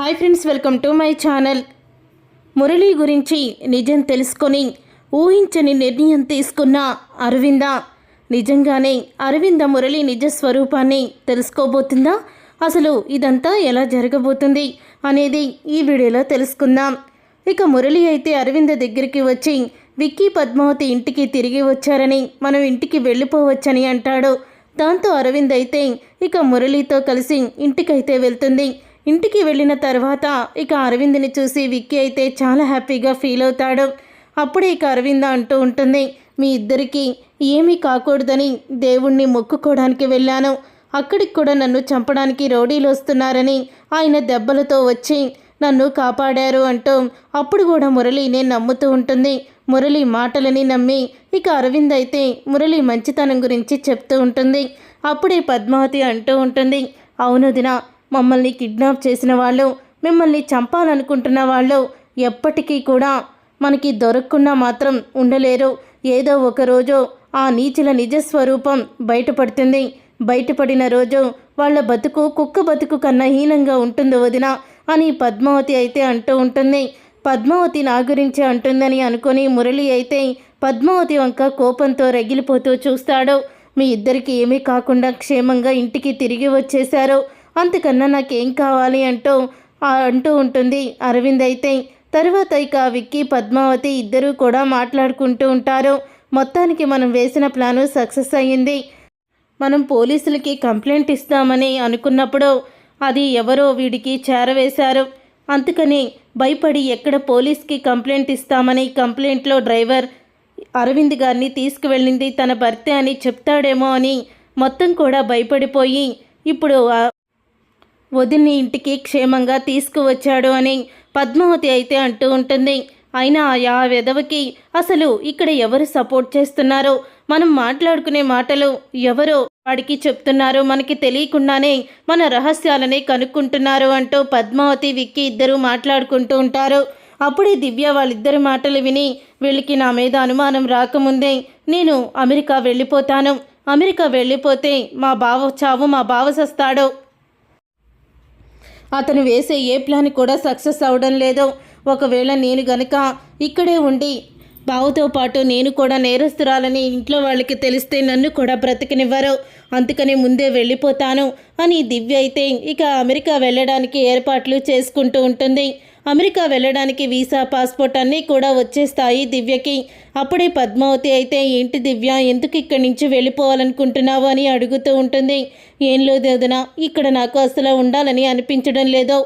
Hi friends welcome to my channel. Murali గురించి నిజం తెలుసుకొని ఊహించని నిర్ణయం తీసుకున్న అరవింద. నిజంగానే అరవింద మురళి నిజ స్వరూపాన్ని తెలుసుకోబోతుందా? అసలు ఇదంతా ఎలా జరగబోతుంది అనేది ఈ వీడియోలో తెలుసుకుందాం. ఇక మురళి అయితే అరవింద దగ్గరికి వచ్చి విక్కీ పద్మావతి ఇంటికి తిరిగి వచ్చారని మనం ఇంటికి వెళ్ళిపోవచ్చని అంటాడు. దాంతో అరవింద్ అయితే ఇక మురళితో కలిసి ఇంటికైతే వెళ్తుంది. ఇంటికి వెళ్ళిన తర్వాత ఇక అరవింద్ని చూసి విక్కీ అయితే చాలా హ్యాపీగా ఫీల్ అవుతాడు. అప్పుడే ఇక అరవింద అంటూ ఉంటుంది మీ ఇద్దరికీ ఏమీ కాకూడదని దేవుణ్ణి మొక్కుకోవడానికి వెళ్ళాను. అక్కడికి కూడా నన్ను చంపడానికి రౌడీలు వస్తున్నారని ఆయన దెబ్బలతో వచ్చి నన్ను కాపాడారు అంటూ అప్పుడు కూడా మురళి నేను నమ్ముతూ ఉంటుంది. మురళి మాటలని నమ్మి ఇక అరవింద్ అయితే మురళి మంచితనం గురించి చెప్తూ ఉంటుంది. అప్పుడే పద్మావతి అంటూ ఉంటుంది అవును దిన మమ్మల్ని కిడ్నాప్ చేసిన వాళ్ళు మిమ్మల్ని చంపాలనుకుంటున్న వాళ్ళు ఎప్పటికీ కూడా మనకి దొరకకుండా మాత్రం ఉండలేరు. ఏదో ఒక రోజు ఆ నీచుల నిజస్వరూపం బయటపడుతుంది. బయటపడిన రోజు వాళ్ళ బతుకు కుక్క బతుకు కన్నా హీనంగా ఉంటుంది వదిన అని పద్మావతి అయితే అంటూ ఉంటుంది. పద్మావతి నా గురించి అంటుందని అనుకుని మురళి అయితే పద్మావతి వంక కోపంతో రగిలిపోతూ చూస్తాడు. మీ ఇద్దరికి ఏమీ కాకుండా క్షేమంగా ఇంటికి తిరిగి వచ్చేశారు. అంతకన్నా నాకేం కావాలి అంటూ అంటూ ఉంటుంది. అరవింద్ అయితే తర్వాత ఇక విక్కీ పద్మావతి ఇద్దరూ కూడా మాట్లాడుకుంటూ ఉంటారు. మొత్తానికి మనం వేసిన ప్లాను సక్సెస్ అయ్యింది. మనం పోలీసులకి కంప్లైంట్ ఇస్తామని అనుకున్నప్పుడు అది ఎవరో వీడికి చేరవేశారు. అందుకని భయపడి ఎక్కడ పోలీస్కి కంప్లైంట్ ఇస్తామని కంప్లైంట్లో డ్రైవర్ అరవింద్ గారిని తీసుకువెళ్ళింది. తన భర్తే అని చెప్తాడేమో అని మొత్తం కూడా భయపడిపోయి ఇప్పుడు వదిన్ని ఇంటికి క్షేమంగా తీసుకువచ్చాడు అని పద్మావతి అయితే అంటూ ఉంటుంది. అయినా ఆ వెధవకి అసలు ఇక్కడ ఎవరు సపోర్ట్ చేస్తున్నారో మనం మాట్లాడుకునే మాటలు ఎవరో వాడికి చెప్తున్నారో మనకి తెలియకుండానే మన రహస్యాలని కనుక్కుంటున్నారు అంటూ పద్మావతి విక్కి ఇద్దరు మాట్లాడుకుంటూ ఉంటారు. అప్పుడే దివ్య వాళ్ళిద్దరి మాటలు విని వీళ్ళకి నా మీద అనుమానం రాకముందే నేను అమెరికా వెళ్ళిపోతాను. అమెరికా వెళ్ళిపోతే మా బావ చావు మా బావ సస్తాడు. అతను వేసే ఏ ప్లాన్ కూడా సక్సెస్ అవడం లేదు. ఒకవేళ నేను గనుక ఇక్కడే ఉండి బావుతో పాటు నేను కూడా నేరస్తురాలని ఇంట్లో వాళ్ళకి తెలిస్తే నన్ను కూడా బ్రతికనివ్వరు. అందుకని ముందే వెళ్ళిపోతాను అని దివ్య అయితే ఇక అమెరికా వెళ్ళడానికి ఏర్పాట్లు చేసుకుంటూ ఉంటుంది. అమెరికా వెళ్ళడానికి వీసా పాస్పోర్ట్ అన్నీ కూడా వచ్చేస్తాయి దివ్యకి. అప్పుడే పద్మావతి అయితే ఏంటి దివ్య ఎందుకు ఇక్కడి నుంచి వెళ్ళిపోవాలనుకుంటున్నావు? అని అడుగుతూ ఉంటుంది. ఏం లేదు వదినా ఇక్కడ నాకు అసలు ఉండాలని అనిపించడం లేదో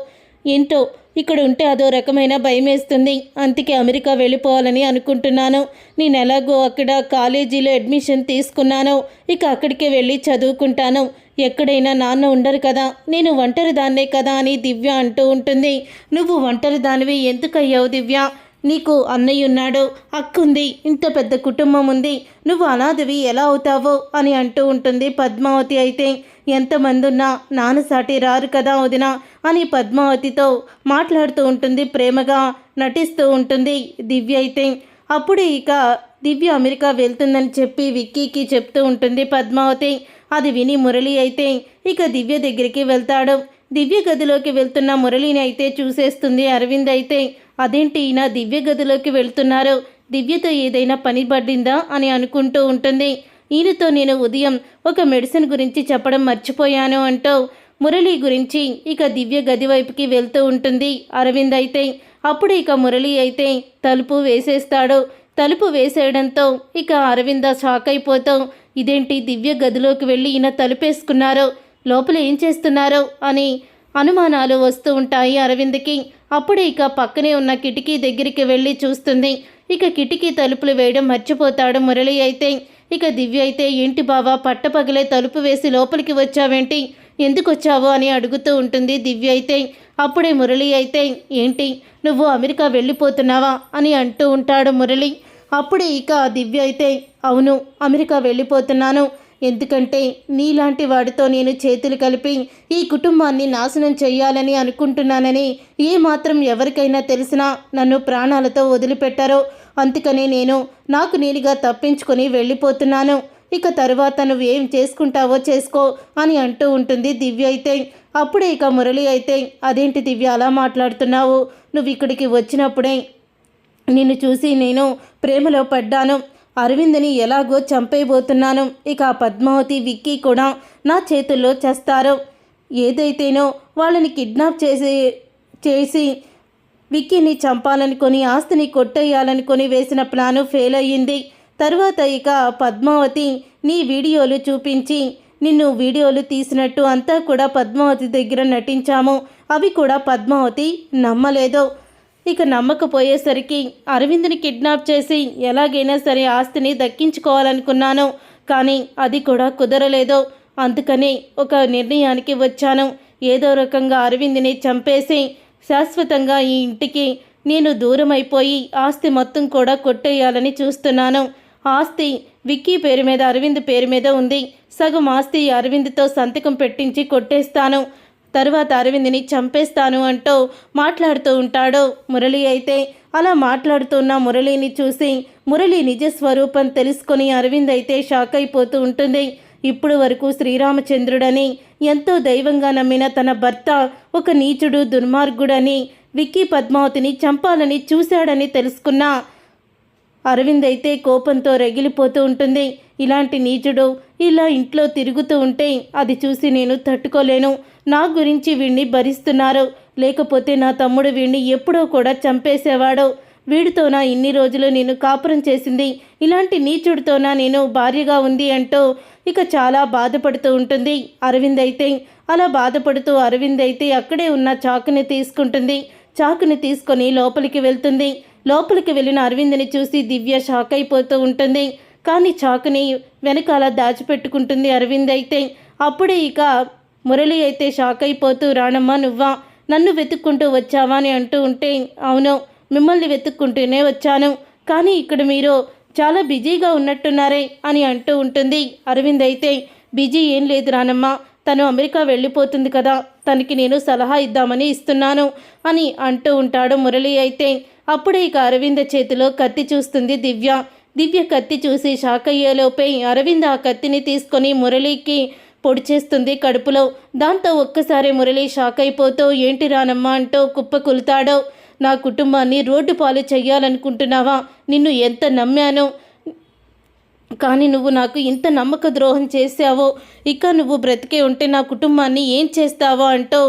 ఏంటో ఇక్కడ ఉంటే అదో రకమైన భయం వేస్తుంది అందుకే అమెరికా వెళ్ళిపోవాలని అనుకుంటున్నాను. నేను ఎలాగో అక్కడ కాలేజీలో అడ్మిషన్ తీసుకున్నాను. ఇక అక్కడికే వెళ్ళి చదువుకుంటాను. ఎక్కడైనా నాన్న ఉండరు కదా. నేను ఒంటరి దాన్నే కదా అని దివ్య అంటూ ఉంటుంది. నువ్వు ఒంటరి దానివి ఎందుకయ్యావు దివ్య? నీకు అన్నయ్య ఉన్నాడు అక్కుంది ఇంత పెద్ద కుటుంబం ఉంది నువ్వు అనాథవి ఎలా అవుతావో అని అంటూ ఉంటుంది పద్మావతి అయితే. ఎంతమంది ఉన్నా నాన్న సాటి రారు కదా వదిన అని పద్మావతితో మాట్లాడుతూ ఉంటుంది ప్రేమగా నటిస్తూ ఉంటుంది దివ్య అయితే. అప్పుడే ఇక దివ్య అమెరికా వెళ్తుందని చెప్పి విక్కీకి చెప్తూ ఉంటుంది పద్మావతి. అది విని మురళి అయితే ఇక దివ్య దగ్గరికి వెళ్తాడు. దివ్య గదిలోకి వెళ్తున్న మురళిని అయితే చూసేస్తుంది అరవింద్ అయితే. అదేంటి ఈయన దివ్య గదిలోకి వెళ్తున్నారు? దివ్యతో ఏదైనా పని పడిందా అని అనుకుంటూ ఉంటుంది. ఈయనతో నేను ఉదయం ఒక మెడిసిన్ గురించి చెప్పడం మర్చిపోయాను అంటూ మురళి గురించి ఇక దివ్య గది వైపుకి వెళ్తూ ఉంటుంది. అరవింద్ అయితే అప్పుడు ఇక మురళి అయితే తలుపు వేసేస్తాడు. తలుపు వేసేయడంతో ఇక అరవింద షాక్ అయిపోతాం ఇదేంటి దివ్య గదిలోకి వెళ్ళి ఈయన తలుపేసుకున్నారు? లోపల ఏం చేస్తున్నారో? అని అనుమానాలు వస్తూ ఉంటాయి అరవింద్కి. అప్పుడే ఇక పక్కనే ఉన్న కిటికీ దగ్గరికి వెళ్ళి చూస్తుంది. ఇక కిటికీ తలుపులు వేయడం మర్చిపోతాడు మురళి అయితే. ఇక దివ్య అయితే ఏంటి బావా పట్టపగలే తలుపు వేసి లోపలికి వచ్చావేంటి? ఎందుకు వచ్చావు అని అడుగుతూ ఉంటుంది దివ్య అయితే. అప్పుడే మురళి అయితే ఏంటి నువ్వు అమెరికా వెళ్ళిపోతున్నావా? అని అంటూ ఉంటాడు మురళి. అప్పుడే ఇక దివ్య అయితే అవును అమెరికా వెళ్ళిపోతున్నాను. ఎందుకంటే నీలాంటి వాడితో నేను చేతులు కలిపి ఈ కుటుంబాన్ని నాశనం చేయాలని అనుకుంటున్నానని ఏ మాత్రం ఎవరికైనా తెలిసినా నన్ను ప్రాణాలతో వదిలిపెట్టారో. అందుకనే నేను నాకు నేనుగా తప్పించుకొని వెళ్ళిపోతున్నాను. ఇక తరువాత నువ్వు ఏం చేసుకుంటావో చేసుకో అని అంటూ ఉంటుంది దివ్య అయితే. అప్పుడే ఇక మురళి అయితే అదేంటి దివ్య అలా మాట్లాడుతున్నావు? నువ్వు ఇక్కడికి వచ్చినప్పుడే నిన్ను చూసి నేను ప్రేమలో పడ్డాను. అరవింద్ని ఎలాగో చంపేయబోతున్నాను. ఇక పద్మావతి విక్కీ కూడా నా చేతుల్లో చేస్తారు. ఏదైతేనో వాళ్ళని కిడ్నాప్ చేసి చేసి విక్కీని చంపాలనుకొని ఆస్తిని కొట్టేయాలనుకొని వేసిన ప్లాను ఫెయిల్ అయ్యింది. తర్వాత ఇక పద్మావతి నీ వీడియోలు చూపించి నిన్ను వీడియోలు తీసినట్టు అంతా కూడా పద్మావతి దగ్గర నటించాము. అవి కూడా పద్మావతి నమ్మలేదు. ఇక నమ్మకపోయేసరికి అరవింద్ని కిడ్నాప్ చేసి ఎలాగైనా సరే ఆస్తిని దక్కించుకోవాలనుకున్నాను. కానీ అది కూడా కుదరలేదు. అందుకని ఒక నిర్ణయానికి వచ్చాను. ఏదో రకంగా అరవింద్ని చంపేసి శాశ్వతంగా ఈ ఇంటికి నేను దూరం అయిపోయి ఆస్తి మొత్తం కూడా కొట్టేయాలని చూస్తున్నాను. ఆస్తి విక్కీ పేరు మీద అరవింద్ పేరు మీద ఉంది. సగం ఆస్తి అరవింద్తో సంతకం పెట్టించి కొట్టేస్తాను. తర్వాత అరవింద్ని చంపేస్తాను అంటూ మాట్లాడుతూ ఉంటాడు మురళి అయితే. అలా మాట్లాడుతున్న మురళిని చూసి మురళి నిజ స్వరూపం తెలుసుకొని అరవింద్ అయితే షాక్ అయిపోతూ ఉంటుంది. ఇప్పుడు వరకు శ్రీరామచంద్రుడని ఎంతో దైవంగా నమ్మిన తన భర్త ఒక నీచుడు దుర్మార్గుడని విక్కీ పద్మావతిని చంపాలని చూశాడని తెలుసుకున్న అరవింద్ అయితే కోపంతో రగిలిపోతూ ఉంటుంది. ఇలాంటి నీచుడు ఇలా ఇంట్లో తిరుగుతూ ఉంటే అది చూసి నేను తట్టుకోలేను. నా గురించి వీణ్ణి భరిస్తున్నారు. లేకపోతే నా తమ్ముడు వీణ్ణి ఎప్పుడో కూడా చంపేసేవాడు. వీడితోనా ఇన్ని రోజులు నేను కాపురం చేసింది? ఇలాంటి నీచుడితోనా నేను భార్యగా ఉంది అంటూ ఇక చాలా బాధపడుతూ ఉంటుంది. అరవింద్ అయితే అలా బాధపడుతూ అరవింద్ అయితే అక్కడే ఉన్న చాకుని తీసుకుంటుంది. చాకుని తీసుకొని లోపలికి వెళ్తుంది. లోపలికి వెళ్ళిన అరవింద్ని చూసి దివ్య షాక్ అయిపోతూ ఉంటుంది. కానీ చాకుని వెనకాల దాచిపెట్టుకుంటుంది అరవింద్ అయితే. అప్పుడే ఇక మురళి అయితే షాక్ అయిపోతూ రానమ్మ నువ్వా? నన్ను వెతుక్కుంటూ వచ్చావా? అని అంటూ ఉంటే అవును మిమ్మల్ని వెతుక్కుంటూనే వచ్చాను. కానీ ఇక్కడ మీరు చాలా బిజీగా ఉన్నట్టున్నారే అని అంటూ ఉంటుంది అరవింద్ అయితే. బిజీ ఏం లేదు రానమ్మ. తను అమెరికా వెళ్ళిపోతుంది కదా తనకి నేను సలహా ఇద్దామని ఇస్తున్నాను అని అంటూ ఉంటాడు మురళి అయితే. అప్పుడే ఇక అరవింద చేతిలో కత్తి చూస్తుంది దివ్య. దివ్య కత్తి చూసి షాక్ అయ్యేలోపే అరవింద్ ఆ కత్తిని తీసుకొని మురళికి పొడి చేస్తుంది కడుపులో. దాంతో ఒక్కసారి మురళి షాక్ అయిపోతూ ఏంటి రానమ్మా అంటూ కుప్పకులుతాడో నా కుటుంబాన్ని రోడ్డు పాలు చెయ్యాలనుకుంటున్నావా? నిన్ను ఎంత నమ్మానో కానీ నువ్వు నాకు ఇంత నమ్మక ద్రోహం చేశావో ఇక నువ్వు బ్రతికే ఉంటే నా కుటుంబాన్ని ఏం చేస్తావో అంటూ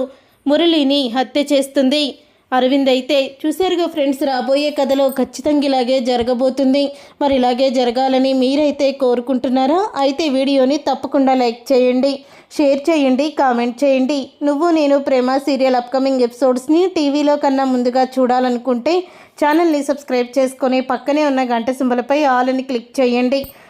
మురళిని హత్య చేస్తుంది. అరవింద్ అయితే చూశారుగా ఫ్రెండ్స్ రాబోయే కథలో ఖచ్చితంగా ఇలాగే జరగబోతుంది. మరి ఇలాగే జరగాలని మీరైతే కోరుకుంటున్నారా? అయితే వీడియోని తప్పకుండా లైక్ చేయండి షేర్ చేయండి కామెంట్ చేయండి. నువ్వు నేను ప్రేమ సీరియల్ అప్కమింగ్ ఎపిసోడ్స్ని టీవీలో కన్నా ముందుగా చూడాలనుకుంటే ఛానల్ని సబ్స్క్రైబ్ చేసుకొని పక్కనే ఉన్న గంట సింబలపై ఆల్ అని క్లిక్ చేయండి.